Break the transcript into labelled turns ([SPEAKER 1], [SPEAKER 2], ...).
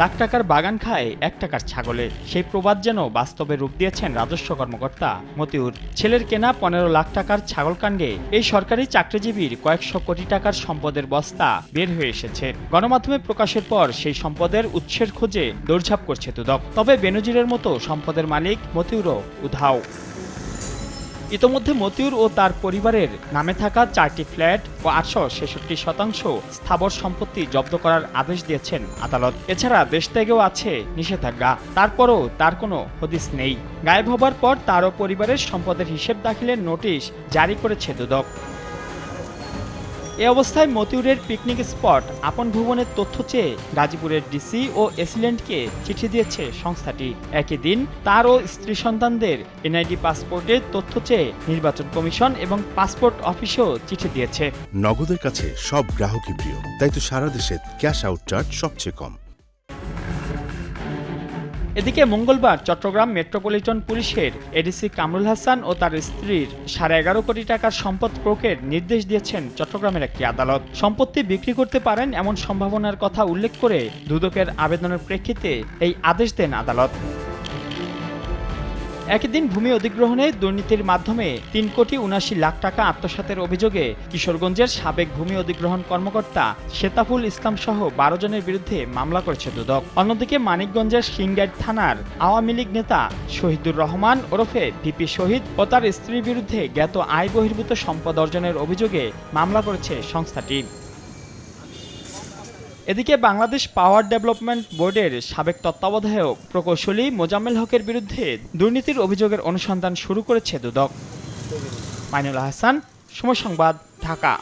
[SPEAKER 1] লাখ টাকার বাগান খায় এক টাকার ছাগলে। সেই প্রবাদ যেন বাস্তবে রূপ দিয়েছেন রাজস্ব কর্মকর্তা মতিউর। ছেলের কেনা পনেরো লাখ টাকার ছাগল কাণ্ডে এই সরকারি চাকরিজীবীর কয়েকশো কোটি টাকার সম্পদের বস্তা বের হয়ে এসেছে। গণমাধ্যমে প্রকাশের পর সেই সম্পদের উৎসের খোঁজে দৌড়ঝাঁপ করছে দুদক। তবে বেনজিরের মতো সম্পদের মালিক মতিউরও উধাও। ইতোমধ্যে মতিউর ও তার পরিবারের নামে থাকা চারটি ফ্ল্যাট ও আটশো ছেষট্টি শতাংশ স্থাবর সম্পত্তি জব্দ করার আদেশ দিয়েছেন আদালত। এছাড়া দেশ ত্যাগেও আছে নিষেধাজ্ঞা। তারপরও তার কোনো হদিস নেই। গায়েব হবার পর তারও পরিবারের সম্পদের হিসেব দাখিলের নোটিশ জারি করেছে দুদক। এ অবস্থায় মতিউরের পিকনিক স্পট আপন ভুবনের তথ্য চেয়ে গাজীপুরের ডিসি ও এসিলেন্টকে চিঠি দিয়েছে সংস্থাটি। একই দিন তার ও স্ত্রী সন্তানদের এনআইডি পাসপোর্টের তথ্য চেয়ে নির্বাচন কমিশন এবং পাসপোর্ট অফিসেও চিঠি দিয়েছে।
[SPEAKER 2] নগদের কাছে সব গ্রাহকই প্রিয়, তাই তো সারা দেশে ক্যাশ আউট চার্জ সবচেয়ে কম।
[SPEAKER 1] এদিকে মঙ্গলবার চট্টগ্রাম মেট্রোপলিটন পুলিশের এডিসি কামরুল হাসান ও তার স্ত্রীর সাড়ে এগারো কোটি টাকার সম্পদ ক্রোকের নির্দেশ দিয়েছেন চট্টগ্রামের একটি আদালত। সম্পত্তি বিক্রি করতে পারেন এমন সম্ভাবনার কথা উল্লেখ করে দুদকের আবেদনের প্রেক্ষিতে এই আদেশ দেন আদালত। একই দিন ভূমি অধিগ্রহণে দুর্নীতির মাধ্যমে তিন কোটি উনাশি লাখ টাকা আত্মসাতের অভিযোগে কিশোরগঞ্জের সাবেক ভূমি অধিগ্রহণ কর্মকর্তা শেতাফুল ইসলাম সহ বারো জনের বিরুদ্ধে মামলা করেছে দুদক। অন্যদিকে মানিকগঞ্জের সিংগাইট থানার আওয়ামী লীগ নেতা শহীদুর রহমান ওরফে ভিপি শহীদ ও তার স্ত্রীর বিরুদ্ধে জ্ঞাত আয় বহির্ভূত সম্পদ অর্জনের অভিযোগে মামলা করেছে সংস্থাটি। এদিকে বাংলাদেশ পাওয়ার ডেভেলপমেন্ট বোর্ডের সাবেক তত্ত্বাবধায়ক প্রকৌশলী মোজাম্মেল হকের বিরুদ্ধে দুর্নীতির অভিযোগের অনুসন্ধান শুরু করেছে দুদক। মাইনুল হাসান সময় সংবাদ, ঢাকা।